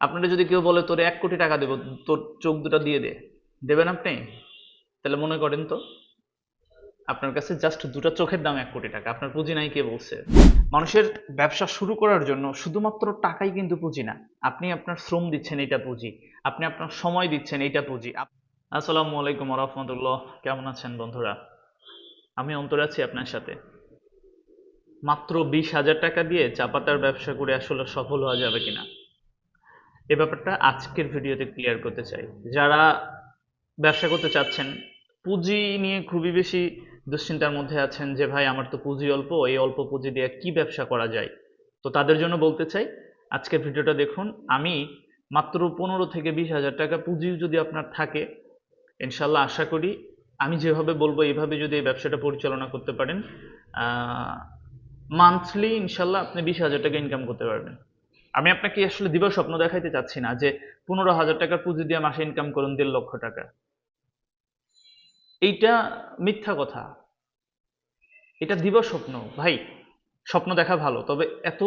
আপনারা যদি কেউ বলে, তোর এক কোটি টাকা দেবো, তোর চোখ দুটো দিয়ে দে। দেবেন আপনি? তাহলে মনে করেন তো, আপনার কাছে জাস্ট দুটো চোখের দাম এক কোটি টাকা। আপনার পুঁজি নাই কে বলছে? মানুষের ব্যবসা শুরু করার জন্য শুধুমাত্র টাকাই কিন্তু পুঁজি না। আপনি আপনার শ্রম দিচ্ছেন এটা পুঁজি। আপনি আপনার সময় দিচ্ছেন এটা পুঁজি। আসসালামু আলাইকুম রহমতুল্লাহ। কেমন আছেন বন্ধুরা? আমি অন্তর আছি আপনার সাথে। মাত্র বিশ হাজার টাকা দিয়ে চা পাতার ব্যবসা করে আসলে সফল হওয়া যাবে কিনা? এ ব্যাপারটা আজকের ভিডিওতে ক্লিয়ার করতে চাই। যারা ব্যবসা করতে চাচ্ছেন, পুঁজি নিয়ে খুবই বেশি দুশ্চিন্তার মধ্যে আছেন যে, ভাই, আমার তো পুঁজি অল্প, এই অল্প পুঁজি দিয়ে কি ব্যবসা করা যায়? তো তাদের জন্য বলতে চাই, আজকের ভিডিওটা দেখুন। আমি মাত্র পনেরো থেকে বিশ হাজার টাকা পুঁজি যদি আপনার থাকে, ইনশাল্লাহ আশা করি আমি যেভাবে বলব এইভাবে যদি এই ব্যবসাটা পরিচালনা করতে পারেন মান্থলি ইনশাল্লাহ আপনি বিশ হাজার টাকা ইনকাম করতে পারবেন। আমি আপনাকে আসলে দিবা স্বপ্ন দেখাইতে চাচ্ছি না যে পনেরো হাজার টাকার পুঁজি দিয়ে মাসে ইনকাম করুন দেড় লক্ষ টাকা। এইটা মিথ্যা কথা। এটা দিবা স্বপ্ন। ভাই, স্বপ্ন দেখা ভালো, তবে এত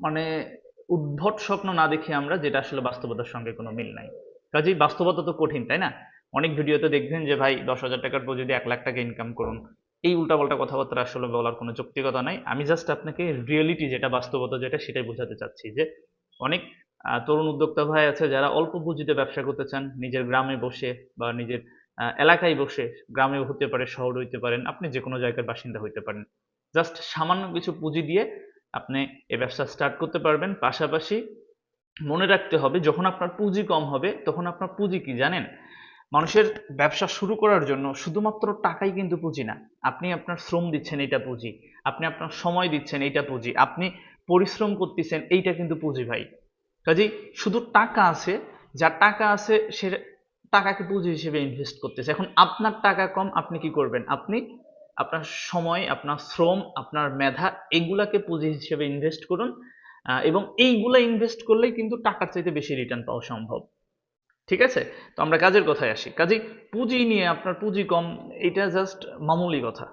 মানে উদ্ভট স্বপ্ন না দেখি আমরা, যেটা আসলে বাস্তবতার সঙ্গে কোনো মিল নাই। কাজেই বাস্তবতা তো কঠিন, তাই না? অনেক ভিডিওতে দেখবেন যে ভাই, দশ হাজার টাকার পুঁজি দিয়ে এক লাখ টাকা ইনকাম করুন। এই উল্টাপাল্টা কথাবার্তা আসলে বলার কোনো যৌক্তিকতা নাই। আমি জাস্ট আপনাকে রিয়েলিটি যেটা বাস্তবতা যেটা সেটাই বোঝাতে চাচ্ছি যে অনেক তরুণ উদ্যোক্তা ভাই আছে যারা অল্প পুঁজিতে ব্যবসা করতে চান, নিজের গ্রামে বসে বা নিজের এলাকায় বসে গ্রামে হতে পারে, শহর হইতে পারেন, আপনি যে কোনো জায়গার বাসিন্দা হইতে পারেন। জাস্ট সামান্য কিছু পুঁজি দিয়ে আপনি এই ব্যবসা স্টার্ট করতে পারবেন। পাশাপাশি মনে রাখতে হবে যখন আপনার পুঁজি কম হবে, তখন আপনার পুঁজি কি জানেন? মানুষের ব্যবসা শুরু করার জন্য শুধুমাত্র টাকাই কিন্তু পুঁজি না। আপনি আপনার শ্রম দিচ্ছেন এটা পুঁজি। আপনি আপনার সময় দিচ্ছেন, এইটা পুঁজি। আপনি পরিশ্রম করতেছেন, এইটা কিন্তু পুঁজি ভাই। কাজেই শুধু টাকা আছে যার টাকা আছে, সে টাকাকে পুঁজি হিসেবে ইনভেস্ট করতেছে। এখন আপনার টাকা কম, আপনি কি করবেন? আপনি আপনার সময়, আপনার শ্রম, আপনার মেধা, এগুলাকে পুঁজি হিসেবে ইনভেস্ট করুন। এবং এইগুলা ইনভেস্ট করলেই কিন্তু টাকার চাইতে বেশি রিটার্ন পাওয়া সম্ভব। ঠিক আছে? তো আমরা কাজের কথায় আসি। কাজেই পুঁজি নিয়ে আপনার পুঁজি কম, এটা জাস্ট মামুলি কথা।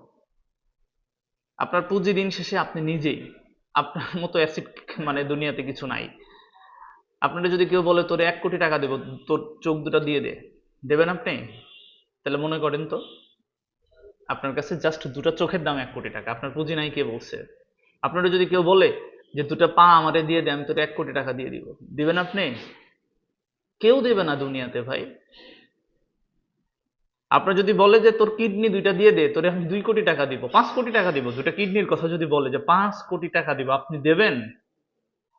আপনার পুঁজি দিন শেষে আপনি নিজেই। আপনার মতো অ্যাসিড মানে দুনিয়াতে কিছু নাই। আপনারা যদি কেউ বলে, তোর এক কোটি টাকা দেবো, তোর চোখ দুটো দিয়ে দে। দেবেন আপনি? তাহলে মনে করেন তো, আপনার কাছে জাস্ট দুটো চোখের দাম এক কোটি টাকা। আপনার পুঁজি নাই কে বলছে? আপনারা যদি কেউ বলে যে, দুটো পা আমারে দিয়ে দে, আমি তোর এক কোটি টাকা দিয়ে দিব। দিবেন আপনি? কেউ দেবে না দুনিয়াতে, ভাই। আপনার যদি বলে যে তোর কিডনি দুইটা দিয়ে দে, তোরে আমি দুই কোটি টাকা দিব, পাঁচ কোটি টাকা দিব দুটা কিডনির কথা যদি বলে যে পাঁচ কোটি টাকা দিব, আপনি দেবেন?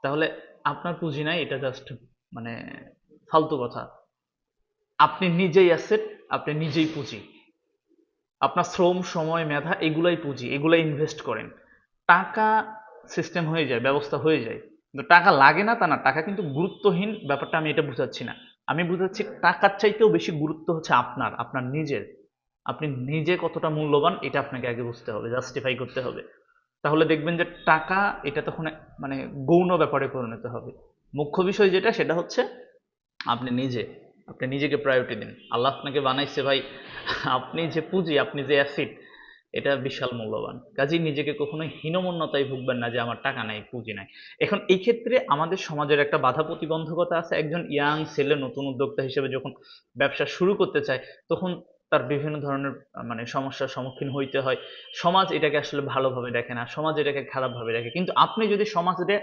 তাহলে আপনার পুঁজি নাই, এটা জাস্ট মানে ফালতু কথা। আপনি নিজেই অ্যাসেট আপনি নিজেই পুঁজি। আপনার শ্রম, সময়, মেধা, এগুলাই পুঁজি, এগুলাই ইনভেস্ট করেন। টাকা সিস্টেম হয়ে যায়, ব্যবস্থা হয়ে যায়। কিন্তু টাকা লাগে না তা না, টাকা কিন্তু গুরুত্বহীন ব্যাপারটা আমি এটা বুঝাচ্ছি না। আমি বুঝাচ্ছি টাকার চাইতেও বেশি গুরুত্ব হচ্ছে আপনার আপনার নিজের। আপনি নিজে কতটা মূল্যবান এটা আপনাকে আগে বুঝতে হবে জাস্টিফাই করতে হবে। তাহলে দেখবেন যে টাকা এটা তখন মানে গৌণ ব্যাপারে পরিণত হবে। মুখ্য বিষয় যেটা, সেটা হচ্ছে আপনি নিজে, আপনি নিজেকে প্রায়োরিটি দিন। আল্লাহ আপনাকে বানাইছে ভাই, আপনি যে পুঁজি, আপনি যে অ্যাসিড এটা বিশাল মূল্যবান। কাজেই নিজেকে কখনোই হীনমন্যতায় ভুগবেন না যে আমার টাকা নাই, পুঁজি নাই। এখন এই ক্ষেত্রে আমাদের সমাজের একটা বাধা প্রতিবন্ধকতা আছে। একজন ইয়াং ছেলে নতুন উদ্যোক্তা হিসেবে যখন ব্যবসা শুরু করতে চায়, তখন তার বিভিন্ন ধরনের মানে সমস্যার সম্মুখীন হইতে হয়। সমাজ এটাকে আসলে ভালোভাবে দেখে না। সমাজ এটাকে খারাপভাবে দেখে। কিন্তু আপনি যদি সমাজে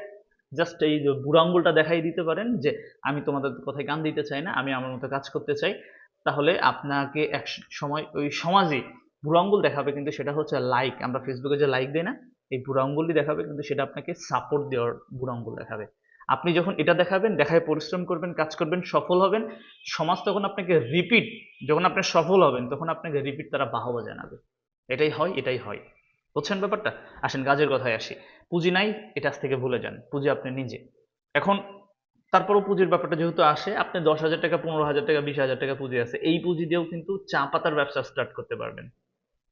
জাস্ট এই বুড়ো আঙ্গুলটা দেখাই দিতে পারেন যে, আমি তোমাদের কথায় গান দিতে চাই না, আমি আমার মতো কাজ করতে চাই, তাহলে আপনাকে এক সময় ওই সমাজে বুড়ো আঙ্গুল দেখাবে কিন্তু সেটা হচ্ছে লাইক আমরা ফেসবুকে যে লাইক দেই না, এই বুড়ো আঙ্গুলই দেখাবে কিন্তু সেটা আপনাকে সাপোর্ট দেওয়ার বুড়ো আঙ্গুল দেখাবে। আপনি যখন এটা দেখাবেন, দেখায় পরিশ্রম করবেন, কাজ করবেন, সফল হবেন, সমাজ তখন আপনাকে রিপিট যখন আপনি সফল হবেন, তখন আপনাকে রিপিট তারা বাহবা জানাবে। এটাই হয় এটাই হয়। বুঝছেন ব্যাপারটা? আসেন কাজের কথায় আসি। পুঁজি নাই, এটা থেকে ভুলে যান। পুঁজি আপনি নিজে। এখন, তারপরও পুঁজির ব্যাপারটা যেহেতু আসে, আপনি দশ হাজার টাকা, পনেরো হাজার টাকা, বিশ হাজার টাকা পুঁজি আছে, এই পুঁজি দিয়েও কিন্তু চা পাতার ব্যবসা স্টার্ট করতে পারবেন।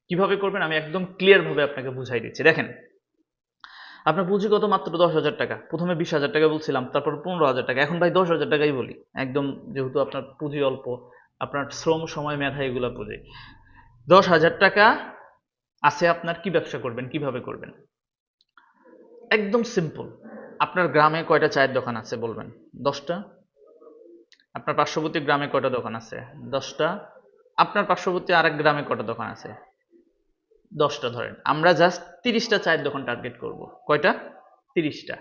কীভাবে করবেন? আমি একদম ক্লিয়ার ভাবে আপনাকে বুঝাই দিচ্ছি। দেখেন, আপনার পুঁজি কত? মাত্র দশ হাজার টাকা। প্রথমে বিশ হাজার টাকা বলছিলাম, তারপর পনেরো হাজার টাকা। এখন ভাই দশ হাজার টাকাই বলি। একদম যেহেতু আপনার পুঁজি অল্প, আপনার শ্রম, সময়, মেধা এগুলা পুঁজি দশ হাজার টাকা আছে আপনার কি ব্যবসা করবেন, কীভাবে করবেন? একদম সিম্পল আপনার গ্রামে কয়টা চায়ের দোকান আছে বলবেন? দশটা? আপনার পার্শ্ববর্তী গ্রামে কয়টা দোকান আছে? দশটা। আপনার পার্শ্ববর্তী আরেক গ্রামে কয়টা দোকান আছে? দশটা ধরেন। আমরা জাস্ট তিরিশটা চায়ের দোকান টার্গেট করব। কয়টা? তিরিশটা।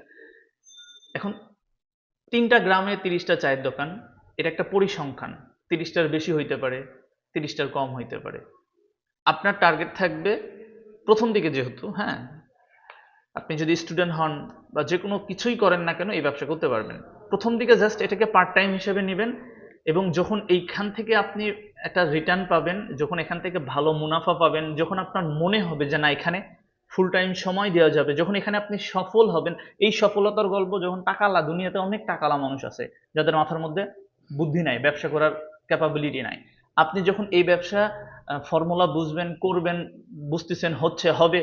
এখন তিনটা গ্রামে তিরিশটা চায়ের দোকান, এটা একটা পরিসংখ্যান। তিরিশটার বেশি হইতে পারে, তিরিশটার কম হইতে পারে। আপনার টার্গেট থাকবে প্রথম দিকে যেহেতু হ্যাঁ? আপনি যদি স্টুডেন্ট হন বা যে কোনো কিছুই করেন না কেন এই ব্যবসা করতে পারবেন। প্রথম দিকে জাস্ট এটাকে পার্ট টাইম হিসেবে নেবেন এবং যখন এইখান থেকে আপনি একটা রিটার্ন পাবেন, যখন এখান থেকে ভালো মুনাফা পাবেন, যখন আপনার মনে হবে যে না, এখানে ফুল টাইম সময় দেওয়া যাবে, যখন এখানে আপনি সফল হবেন, এই সফলতার গল্প যখন টাকালা দুনিয়াতে অনেক টাকালা মানুষ আছে, যাদের মাথার মধ্যে বুদ্ধি নাই, ব্যবসা করার ক্যাপাবিলিটি নাই। আপনি যখন এই ব্যবসা ফর্মুলা বুঝবেন, করবেন, বুঝতেছেন হচ্ছে, হবে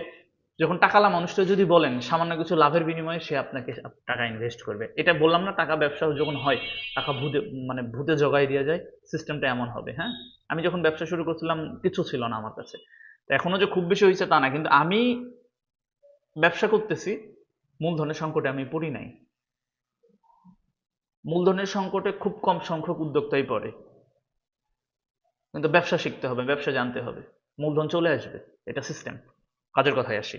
যখন টাকালা মানুষটা যদি বলেন, সামান্য কিছু লাভের বিনিময়ে সে আপনাকে টাকা ইনভেস্ট করবে। এটা বললাম না টাকা ব্যবসা যখন হয়, টাকা ভূতে মানে ভূতে জগাই দেওয়া যায় সিস্টেমটা এমন হবে হ্যাঁ? আমি যখন ব্যবসা শুরু করছিলাম, কিছু ছিল না আমার কাছে। এখনও যে খুব বেশি হয়েছে তা না, কিন্তু আমি ব্যবসা করতেছি, মূলধনের সংকটে আমি পড়ি নাই। মূলধনের সংকটে খুব কম সংখ্যক উদ্যোক্তাই পড়ে। কিন্তু ব্যবসা শিখতে হবে, ব্যবসা জানতে হবে। মূলধন চলে আসবে, এটা সিস্টেম কাজের কথায় আসি।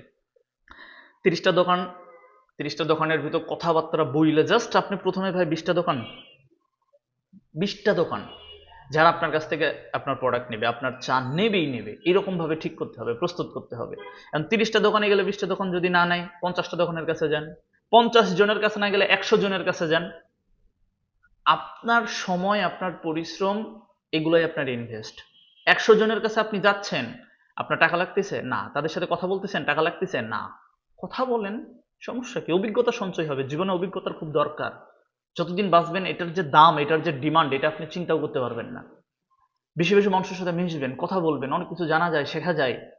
তিরিশটা দোকান, তিরিশটা দোকানের ভিতর কথাবার্তা বইলে জাস্ট আপনি প্রথমে ভাই বিশটা দোকান। বিশটা দোকান। যারা আপনার কাছ থেকে আপনার প্রোডাক্ট নেবে, আপনার চা নেবেই নেবে এরকম ভাবে ঠিক করতে হবে, প্রস্তুত করতে হবে। এখন তিরিশটা দোকানে গেলে বিশটা দোকান যদি না নেয়, পঞ্চাশটা দোকানের কাছে যান, পঞ্চাশ জনের কাছে না গেলে একশো জনের কাছে যান, আপনার সময়, আপনার পরিশ্রম, এগুলোই আপনার ইনভেস্ট একশো জনের কাছে আপনি যাচ্ছেন আপনার টাকা লাগতেছে? না। তাদের সাথে কথা বলতেছেন? টাকা লাগতেছে? না। কথা বলেন, সমস্যা কি? অভিজ্ঞতা সঞ্চয় হবে। জীবনে অভিজ্ঞতার খুব দরকার। যতদিন বাঁচবেন, এটার যে দাম, এটার যে ডিমান্ড, এটা আপনি চিন্তাও করতে পারবেন না। বেশি বেশি মানুষের সাথে মিশবেন, কথা বলবেন, অনেক কিছু জানা যায়, শেখা যায়।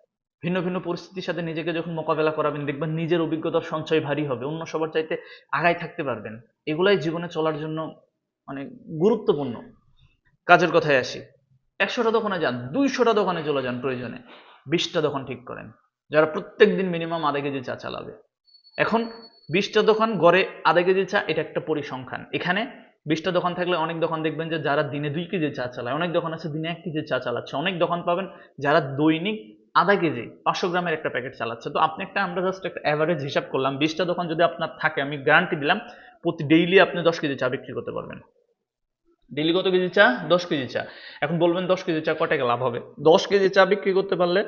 ভিন্ন ভিন্ন পরিস্থিতির সাথে নিজেকে যখন মোকাবেলা করাবেন, দেখবেন নিজের অভিজ্ঞতার সঞ্চয় ভারী হবে। অন্য সবার চাইতে আগায় থাকতে পারবেন। এগুলাই জীবনে চলার জন্য মানে গুরুত্বপূর্ণ। কাজের কথায় আসি। একশোটা দোকানে যান, দুইশোটা দোকানে চলে যান প্রয়োজনে। বিশটা দোকান ঠিক করেন। যারা প্রত্যেক দিন মিনিমাম আধা কেজি চা চালাবে। এখন বিশটা দোকান গড়ে আধা কেজি চা, এটা একটা পরিসংখ্যান। এখানে বিশটা দোকান থাকলে অনেক দোকান দেখবেন যে যারা দিনে দুই কেজি চা চালায়, অনেক দোকান আছে দিনে এক কেজি চা চালাচ্ছে। অনেক দোকান পাবেন যারা দৈনিক আধা কেজি, পাঁচশো গ্রামের একটা প্যাকেট চালাচ্ছে। তো আপনি একটা, আমরা জাস্ট একটা অ্যাভারেজ হিসাব করলাম। বিশটা দোকান যদি আপনার থাকে, আমি গ্যারান্টি দিলাম, প্রতি ডেইলি আপনি দশ কেজি চা বিক্রি করতে পারবেন। ডেইলি কত কেজি চা? দশ কেজি চা। এখন বলবেন দশ কেজি চা কত টাকা লাভ হবে? দশ কেজি চা বিক্রি করতে পারলে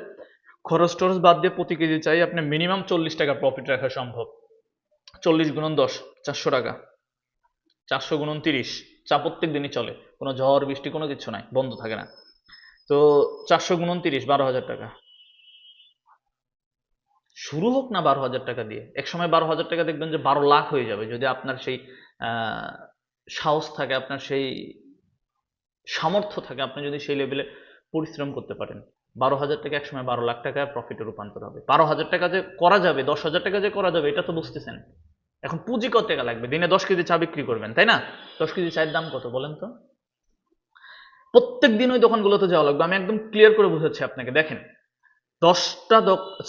খরচ টরচ বাদ দিয়ে প্রতি কেজি চাই আপনি মিনিমাম চল্লিশ টাকা প্রফিট রাখা সম্ভব। চল্লিশ গুণন দশ, চারশো টাকা। চারশো গুণন তিরিশ। চা প্রত্যেক দিনই চলে। কোনো ঝড়, বৃষ্টি, কোনো কিছু নাই। বন্ধ থাকে না। তো চারশো গুণন তিরিশ, বারো হাজার টাকা। শুরু হোক না বারো হাজার টাকা দিয়ে। এক সময় বারো হাজার টাকা দেখবেন যে বারো লাখ হয়ে যাবে। যদি আপনার সেই সাহস থাকে আপনার, সেই সামর্থ্য থাকে আপনি যদি সেই লেভেলে পরিশ্রম করতে পারেন। বারো হাজার টাকা একসময় বারো লাখ টাকা প্রফিটে রূপান্তর হবে। বারো হাজার টাকা যে করা যাবে, দশ হাজার টাকা যে করা যাবে, এটা তো বুঝতেছেন। এখন পুঁজি কত টাকা লাগবে? দিনে দশ কেজি চা বিক্রি করবেন, তাই না? দশ কেজি চায়ের দাম কত বলেন তো? প্রত্যেক দিন ওই দোকানগুলোতে যাওয়া লাগবে। আমি একদম ক্লিয়ার করে বুঝাচ্ছি আপনাকে। দেখেন দশটা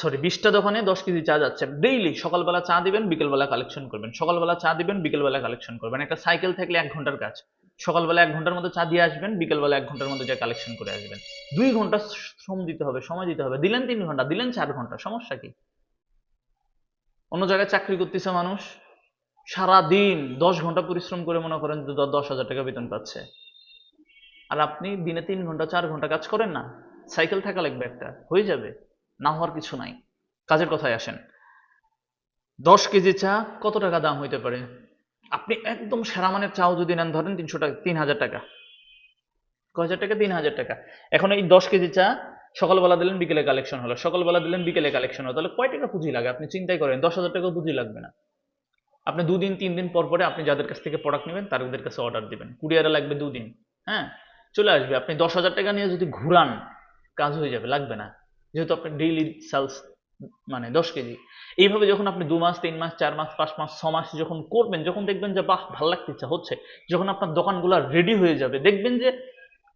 সরি বিশটা দোকানে দশ কেজি চা যাচ্ছে। ডেইলি সকালবেলা চা দিবেন, বিকেলবেলা কালেকশন করবেন। সকালবেলা চা দিবেন, বিকেলবেলা কালেকশন করবেন। একটা সাইকেল থাকলে এক ঘণ্টার কাজ। সকালবেলা এক ঘণ্টার মধ্যে চা দিয়ে আসবেন, বিকেলবেলা এক ঘণ্টার মধ্যে যা কালেকশন করে আসবেন। দুই ঘণ্টা শ্রম দিতে হবে, সময় দিতে হবে। দিলেন তিন ঘণ্টা, দিলেন চার ঘণ্টা, সমস্যা কি? অন্য জায়গায় চাকরি করতেছে মানুষ সারা দিন দশ ঘণ্টা পরিশ্রম করে মনে করেন দশ হাজার টাকা বেতন পাচ্ছে। আর আপনি দিনে তিন ঘণ্টা, চার ঘণ্টা কাজ করেন না? সাইকেল থাকা লাগবে একটা, হয়ে যাবে, না হওয়ার কিছু নাই। কাজের কথায় আসেন। দশ কেজি চা কত টাকা দাম হইতে পারে? আপনি একদম সেরা মানের চাও যদি নেন, ধরেন তিনশো টাকা, তিন হাজার টাকা। কয় হাজার টাকা? তিন হাজার টাকা। এখন এই দশ কেজি চা সকালবেলা দিলেন, বিকেলে কালেকশন হলো। সকালবেলা দিলেন, বিকেলে কালেকশন হলো। তাহলে কয় টাকা পুঁজি লাগে? আপনি চিন্তাই করেন, দশ হাজার টাকা পুঁজি লাগবে না। আপনি দুদিন, তিন দিন পর পরে আপনি যাদের কাছ থেকে প্রোডাক্ট নেবেন তাদের কাছে অর্ডার দিবেন। কুরিয়ারে লাগবে দুদিন হ্যাঁ? চলে আসবে। আপনি দশ হাজার টাকা নিয়ে যদি ঘুরান কাজ হয়ে যাবে, লাগবে না। যেহেতু আপনার ডেইলি সেলস মানে দশ কেজি। এইভাবে যখন আপনি দু মাস, তিন মাস, চার মাস, পাঁচ মাস, ছ মাস যখন করবেন, যখন দেখবেন যে, বাহ, ভালো লাগতে ইচ্ছা হচ্ছে, যখন আপনার দোকানগুলো রেডি হয়ে যাবে, দেখবেন যে,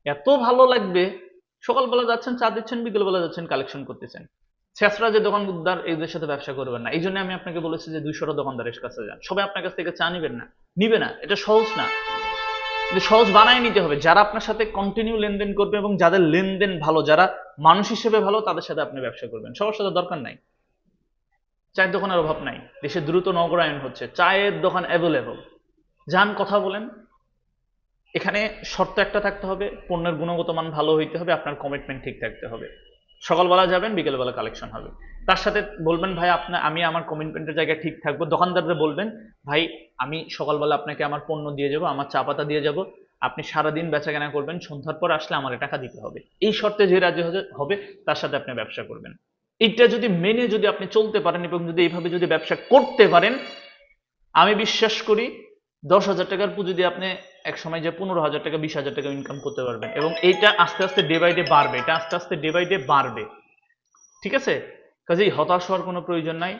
এত ভালো লাগবে, সকালবেলা যাচ্ছেন, চা দিচ্ছেন, বিকেলবেলা যাচ্ছেন কালেকশন করতেছেন। শেষরা যে দোকানদার, এদের সাথে ব্যবসা করবেন না। এই জন্য আমি আপনাকে বলেছি যে, দুইশোটা দোকানদারের কাছে যান। সবাই আপনার কাছ থেকে চা নিবেন না। নিবে না, এটা সহজ না। সহজ বানায় নিতে হবে, যারা আপনার সাথে কন্টিনিউ লেনদেন করবে এবং যাদের লেনদেন ভালো, যারা মানুষ হিসেবে ভালো, তাদের সাথে আপনি ব্যবসা করবেন। সবার সাথে দরকার নাই। চায়ের দোকানের অভাব নাই। দেশে দ্রুত নগরায়ন হচ্ছে। চায়ের দোকান অ্যাভেলেবল যান, কথা বলেন। এখানে শর্ত একটা থাকতে হবে, পণ্যের গুণগত মান ভালো হইতে হবে, আপনার কমিটমেন্ট ঠিক থাকতে হবে। সকালবেলা যাবেন, বিকেলবেলা কালেকশন হবে। তার সাথে বলবেন, ভাই আপনার আমি আমার কমিটমেন্টের জায়গায় ঠিক থাকব। দোকানদারদের বলবেন, ভাই, আমি সকালবেলা আপনাকে আমার পণ্য দিয়ে যাব, আমার চা পাতা দিয়ে যাব। আপনি সারাদিন বেচা কেনা করবেন, সন্ধ্যার পর আসলে আমার টাকা দিতে হবে। এই শর্তে যে রাজি হবে, তার সাথে আপনি ব্যবসা করবেন। এইটা যদি মেনে যদি আপনি চলতে পারেন এবং যদি এইভাবে যদি ব্যবসা করতে পারেন, আমি বিশ্বাস করি দশ হাজার টাকার পুঁজি দিয়ে আপনি এক সময় যে পনেরো হাজার টাকা, বিশ হাজার টাকা ইনকাম করতে পারবেন। এবং এইটা আস্তে আস্তে ডে বাই ডে বাড়বে, এটা আস্তে আস্তে ডে বাই ডে বাড়বে। ঠিক আছে? কাজেই হতাশ হওয়ার কোনো প্রয়োজন নাই।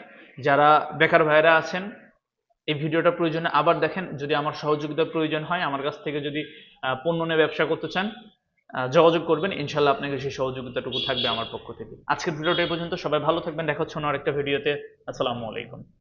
যারা বেকার ভাইরা আছেন, এই ভিডিওটা প্রয়োজনে আবার দেখেন। যদি আমার সহযোগিতার প্রয়োজন হয়, আমার কাছ থেকে যদি পণ্য নিয়ে ব্যবসা করতে চান যোগাযোগ করবেন। ইনশাল্লাহ আপনাকে সেই সহযোগিতাটুকু থাকবে আমার পক্ষ থেকে। আজকের ভিডিওটা এই পর্যন্ত। সবাই ভালো থাকবেন। দেখা হচ্ছে অন্য আরেকটা ভিডিওতে। আসসালামু আলাইকুম।